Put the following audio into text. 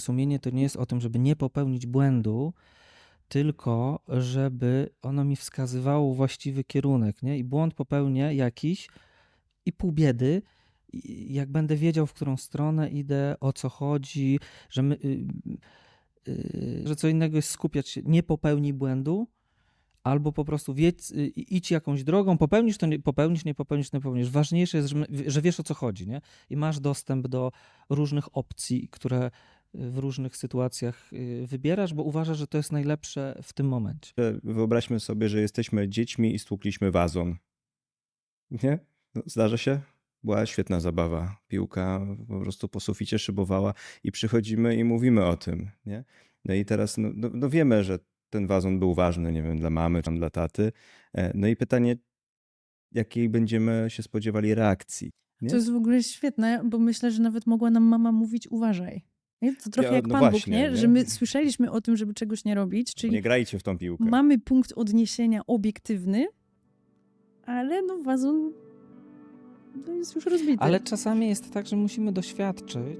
Sumienie to nie jest o tym, żeby nie popełnić błędu, tylko żeby ono mi wskazywało właściwy kierunek, nie? I błąd popełnię jakiś i pół biedy, jak będę wiedział, w którą stronę idę, o co chodzi, że, my, y, y, że co innego jest skupiać się, nie popełnij błędu, albo po prostu wiedz, y, idź jakąś drogą, popełnisz to, nie, popełnisz, nie popełnisz, nie popełnisz. Ważniejsze jest, że, że wiesz o co chodzi, nie? I masz dostęp do różnych opcji, które w różnych sytuacjach y, wybierasz, bo uważasz, że to jest najlepsze w tym momencie. Że Wyobraźmy sobie, że jesteśmy dziećmi i stłukliśmy wazon. Nie? No, Zdarza się? Była świetna zabawa. Piłka po prostu po suficie szybowała i przychodzimy i mówimy o tym. Nie? No i teraz no, no, no wiemy, że ten wazon był ważny, nie wiem, dla mamy, tam dla taty. E, No i pytanie, jakiej będziemy się spodziewali reakcji? Nie? To jest w ogóle świetne, bo myślę, że nawet mogła nam mama mówić uważaj. Nie? To trochę Ja- jak no Pan Bóg, właśnie, nie? nie? Że my słyszeliśmy o tym, żeby czegoś nie robić, czyli Nie grajcie w tą piłkę. mamy punkt odniesienia obiektywny, ale no wazon to jest już rozbity. Ale czasami jest tak, że musimy doświadczyć,